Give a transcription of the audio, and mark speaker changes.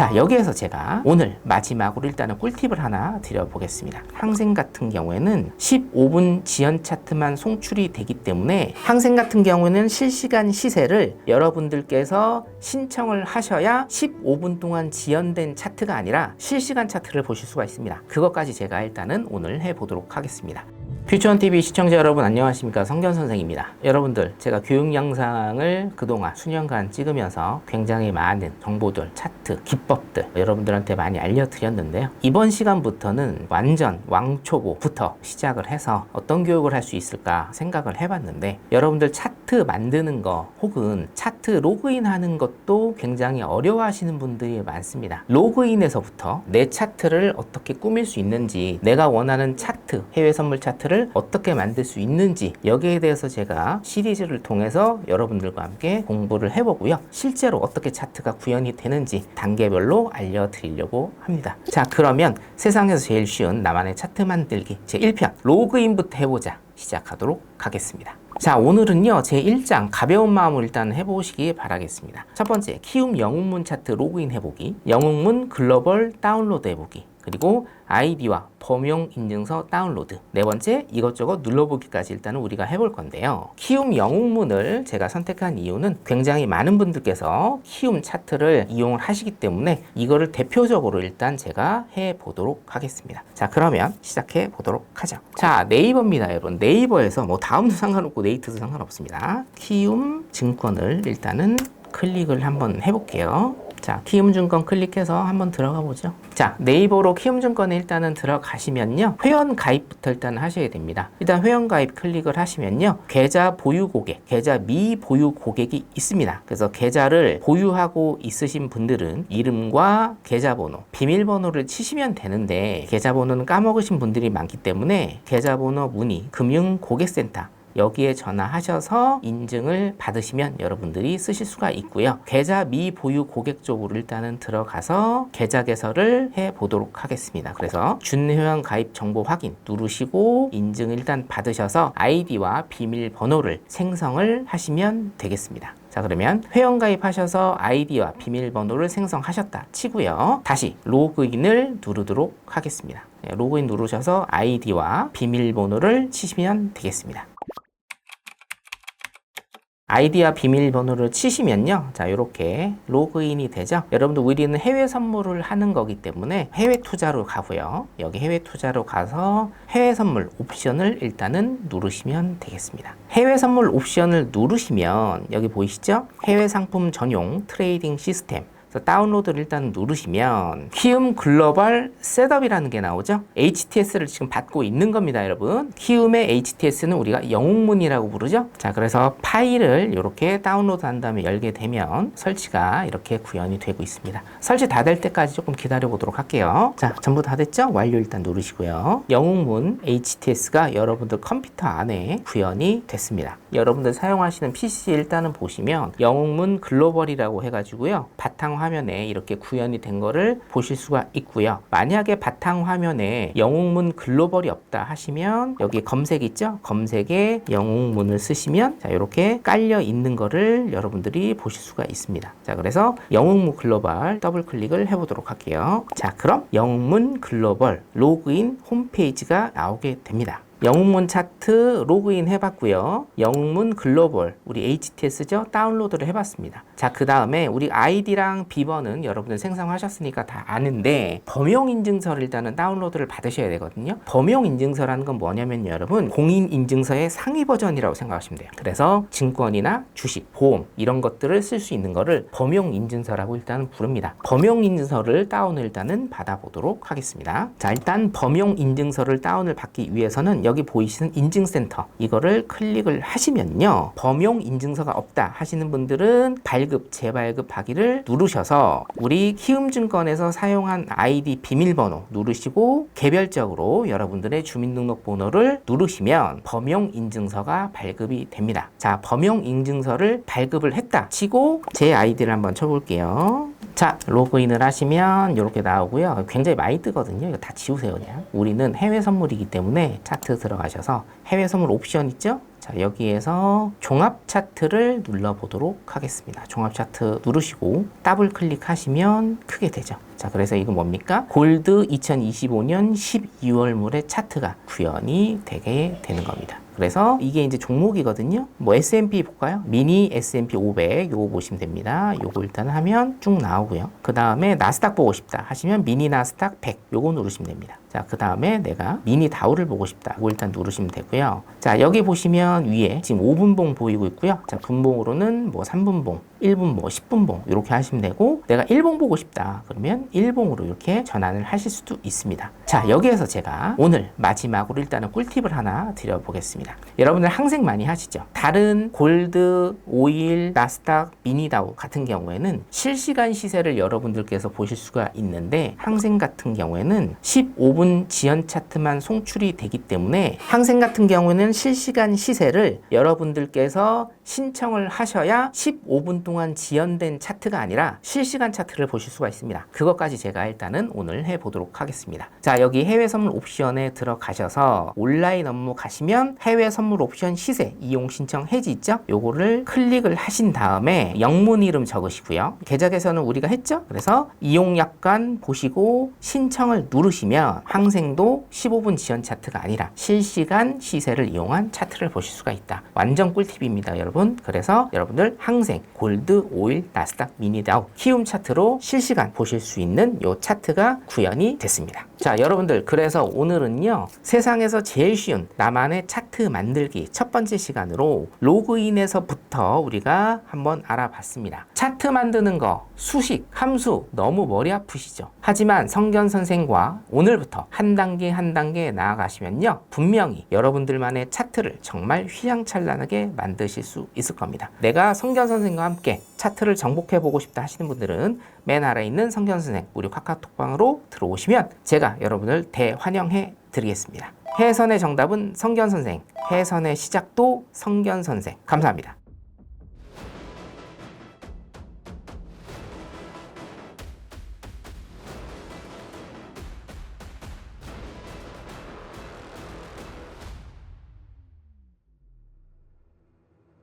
Speaker 1: 자, 여기에서 제가 오늘 마지막으로 일단은 꿀팁을 하나 드려보겠습니다. 항생 같은 경우에는 15분 지연 차트만 송출이 되기 때문에 항생 같은 경우에는 실시간 시세를 여러분들께서 신청을 하셔야 15분 동안 지연된 차트가 아니라 실시간 차트를 보실 수가 있습니다. 그것까지 제가 일단은 오늘 해보도록 하겠습니다. 퓨처원TV 시청자 여러분 안녕하십니까? 성견 선생입니다. 여러분들 제가 교육 영상을 그동안 수년간 찍으면서 굉장히 많은 정보들 차트 기법들 여러분들한테 많이 알려드렸는데요. 이번 시간부터는 완전 왕초보부터 시작을 해서 어떤 교육을 할 수 있을까 생각을 해봤는데 여러분들 차트 만드는 거 혹은 차트 로그인 하는 것도 굉장히 어려워하시는 분들이 많습니다. 로그인에서부터 내 차트를 어떻게 꾸밀 수 있는지 내가 원하는 차트 해외 선물 차트를 어떻게 만들 수 있는지 여기에 대해서 제가 시리즈를 통해서 여러분들과 함께 공부를 해보고요. 실제로 어떻게 차트가 구현이 되는지 단계별로 알려드리려고 합니다. 자, 그러면 세상에서 제일 쉬운 나만의 차트 만들기 제 1편 로그인부터 해보자 시작하도록 하겠습니다. 자, 오늘은요, 제 1장 가벼운 마음으로 일단 해보시기 바라겠습니다. 첫 번째, 키움 영웅문 차트 로그인 해보기, 영웅문 글로벌 다운로드 해보기, 그리고 아이디와 범용 인증서 다운로드. 네 번째, 이것저것 눌러보기까지 일단은 우리가 해볼 건데요. 키움 영웅문을 제가 선택한 이유는 굉장히 많은 분들께서 키움 차트를 이용을 하시기 때문에 이거를 대표적으로 일단 제가 해 보도록 하겠습니다. 자, 그러면 시작해 보도록 하죠. 자, 네이버입니다, 여러분. 네이버에서 뭐 다음도 상관없고 네이트도 상관없습니다. 키움 증권을 일단은 클릭을 한번 해볼게요. 자, 키움증권 클릭해서 한번 들어가 보죠. 자, 네이버로 키움증권에 일단은 들어가시면요. 회원 가입부터 일단 하셔야 됩니다. 일단 회원 가입 클릭을 하시면요. 계좌 보유 고객, 계좌 미보유 고객이 있습니다. 그래서 계좌를 보유하고 있으신 분들은 이름과 계좌번호, 비밀번호를 치시면 되는데 계좌번호는 까먹으신 분들이 많기 때문에 계좌번호 문의 금융고객센터 여기에 전화하셔서 인증을 받으시면 여러분들이 쓰실 수가 있고요. 계좌 미보유 고객 쪽으로 일단은 들어가서 계좌 개설을 해 보도록 하겠습니다. 그래서 준회원 가입 정보 확인 누르시고 인증을 일단 받으셔서 아이디와 비밀번호를 생성을 하시면 되겠습니다. 자 그러면 회원 가입하셔서 아이디와 비밀번호를 생성하셨다 치고요. 다시 로그인을 누르도록 하겠습니다. 네, 로그인 누르셔서 아이디와 비밀번호를 치시면 되겠습니다. 아이디와 비밀번호를 치시면요. 자, 이렇게 로그인이 되죠. 여러분들 우리는 해외 선물을 하는 거기 때문에 해외 투자로 가고요. 여기 해외 투자로 가서 해외 선물 옵션을 일단은 누르시면 되겠습니다. 해외 선물 옵션을 누르시면 여기 보이시죠? 해외 상품 전용 트레이딩 시스템 그래서 다운로드를 일단 누르시면 키움 글로벌 셋업이라는 게 나오죠. HTS를 지금 받고 있는 겁니다, 여러분. 키움의 HTS는 우리가 영웅문이라고 부르죠. 자, 그래서 파일을 이렇게 다운로드 한 다음에 열게 되면 설치가 이렇게 구현이 되고 있습니다. 설치 다 될 때까지 조금 기다려 보도록 할게요. 자, 전부 다 됐죠? 완료 일단 누르시고요. 영웅문 HTS가 여러분들 컴퓨터 안에 구현이 됐습니다. 여러분들 사용하시는 PC 일단은 보시면 영웅문 글로벌이라고 해가지고요. 바탕 화면에 이렇게 구현이 된 거를 보실 수가 있고요. 만약에 바탕 화면에 영웅문 글로벌이 없다 하시면 여기 검색 있죠? 검색에 영웅문을 쓰시면 자 이렇게 깔려 있는 거를 여러분들이 보실 수가 있습니다. 자 그래서 영웅문 글로벌 더블 클릭을 해 보도록 할게요. 자 그럼 영웅문 글로벌 로그인 홈페이지가 나오게 됩니다. 영웅문 차트 로그인 해봤고요. 영웅문 글로벌 우리 HTS죠 다운로드를 해봤습니다. 자 그 다음에 우리 아이디랑 비번은 여러분들 생성하셨으니까 다 아는데 범용 인증서를 일단은 다운로드를 받으셔야 되거든요. 범용 인증서라는 건 뭐냐면 여러분 공인 인증서의 상위 버전이라고 생각하시면 돼요. 그래서 증권이나 주식, 보험 이런 것들을 쓸 수 있는 거를 범용 인증서라고 일단은 부릅니다. 범용 인증서를 다운을 일단은 받아보도록 하겠습니다. 자 일단 범용 인증서를 다운을 받기 위해서는 여기 보이시는 인증센터 이거를 클릭을 하시면요. 범용 인증서가 없다 하시는 분들은 발급 재발급 하기를 누르셔서 우리 키움증권에서 사용한 아이디 비밀번호 누르시고 개별적으로 여러분들의 주민등록번호를 누르시면 범용 인증서가 발급이 됩니다. 자 범용 인증서를 발급을 했다 치고 제 아이디를 한번 쳐볼게요 자 로그인을 하시면 이렇게 나오고요 굉장히 많이 뜨거든요 이거 다 지우세요 그냥 우리는 해외 선물이기 때문에 차트 들어가셔서 해외 선물 옵션 있죠? 자, 여기에서 종합 차트를 눌러 보도록 하겠습니다. 종합 차트 누르시고 더블 클릭하시면 크게 되죠. 자, 그래서 이거 뭡니까? 골드 2025년 12월물의 차트가 구현이 되게 되는 겁니다. 그래서 이게 이제 종목이거든요. 뭐 S&P 볼까요? 미니 S&P 500 요거 보시면 됩니다. 요거 일단 하면 쭉 나오고요. 그 다음에 나스닥 보고 싶다 하시면 미니 나스닥 100 요거 누르시면 됩니다. 자, 그 다음에 내가 미니 다우를 보고 싶다. 이거 일단 누르시면 되고요. 자, 여기 보시면 위에 지금 5분봉 보이고 있고요. 자, 분봉으로는 뭐 3분봉, 1분 뭐 10분 봉 이렇게 하시면 되고 내가 1봉 보고 싶다. 그러면 1봉으로 이렇게 전환을 하실 수도 있습니다. 자, 여기에서 제가 오늘 마지막으로 일단은 꿀팁을 하나 드려보겠습니다. 여러분들 항생 많이 하시죠? 다른 골드, 오일, 나스닥, 미니다우 같은 경우에는 실시간 시세를 여러분들께서 보실 수가 있는데 항생 같은 경우에는 15분 지연 차트만 송출이 되기 때문에 항생 같은 경우에는 실시간 시세를 여러분들께서 신청을 하셔야 15분 동안 지연된 차트가 아니라 실시간 차트를 보실 수가 있습니다. 그것까지 제가 일단은 오늘 해보도록 하겠습니다. 자, 여기 해외 선물 옵션에 들어가셔서 온라인 업무 가시면 해외 선물 옵션 시세 이용 신청 해지 있죠? 요거를 클릭을 하신 다음에 영문 이름 적으시고요. 계좌 개설은 우리가 했죠? 그래서 이용 약관 보시고 신청을 누르시면 항생도 15분 지연 차트가 아니라 실시간 시세를 이용한 차트를 보실 수가 있다. 완전 꿀팁입니다, 여러분. 그래서 여러분들 항생, 골드, 오일, 나스닥, 미니다우, 키움 차트로 실시간 보실 수 있는 요 차트가 구현이 됐습니다. 자, 여러분들 그래서 오늘은요. 세상에서 제일 쉬운 나만의 차트 만들기 첫 번째 시간으로 로그인에서부터 우리가 한번 알아봤습니다. 차트 만드는 거, 수식, 함수 너무 머리 아프시죠? 하지만 성견 선생과 오늘부터 한 단계 한 단계 나아가시면요. 분명히 여러분들만의 차트를 정말 휘황찬란하게 만드실 수 있을 겁니다. 내가 성견 선생과 함께 차트를 정복해 보고 싶다 하시는 분들은 맨 아래에 있는 성견 선생 무료 카카오톡방으로 들어오시면 제가 여러분을 대환영해 드리겠습니다. 해선의 정답은 성견 선생, 해선의 시작도 성견 선생. 감사합니다.